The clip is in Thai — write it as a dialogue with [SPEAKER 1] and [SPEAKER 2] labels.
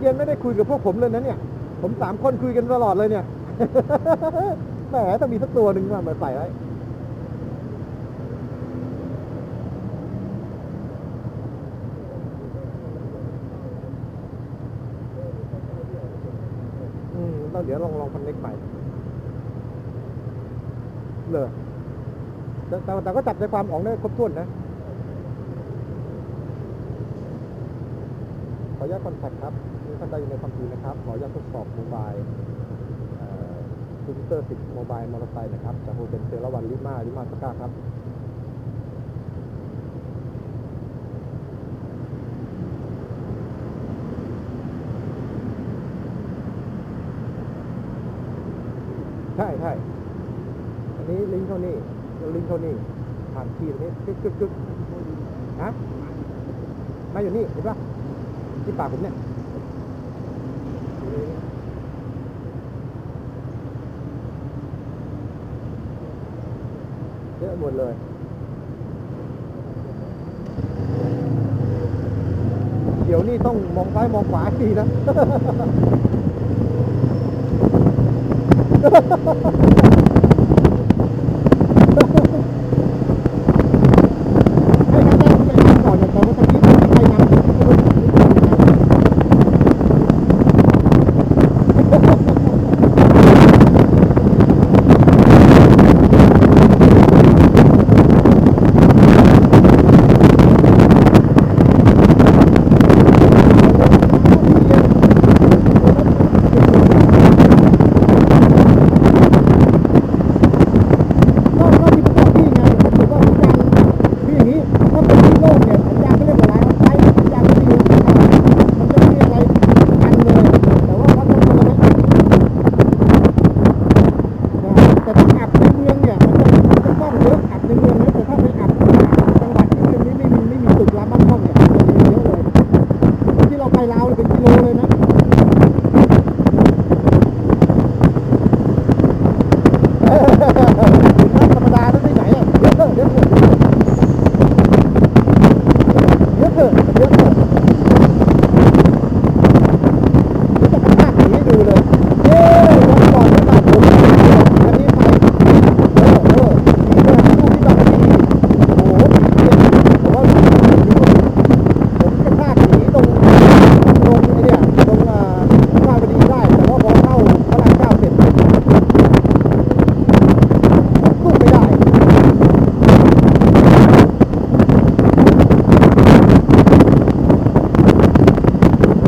[SPEAKER 1] เย็นไม่ได้คุยกับพวกผมเลยนะเนี่ย ผมสามคนคุยกันตลอดเลยเนี่ยแหมต้องมีสักตัวหนึ่งมามาใส่ไว้อืมต้องเดี๋ยวลองลองพันเล็กใหม่เลยแต่แต่แต่ก็จับใจความออกได้ครบถ้วนนะ ขออนุ ญาตคอนแทคครับมีท่านใดอยู่ในความถี่นะครับ ขออนุญาตทดสอบโมบายคอมพิวเตอร์ติดโมบายมอเตอร์ไซค์นะครับ จากโฮเทลเซราวันลิมาลิมาสก้าครับใช่ใช่อันนี้ลิงเท่านี้ลิงเท่านี้ผ่านคีย์ตรงนี้กึกกึกกึกฮะมาอยู่นี่เห็นปะ ที่ปากผมเนี่ยเยอะหมดเลยเดี๋ยวนี่ต้องมองซ้ายมองขวาดีนะ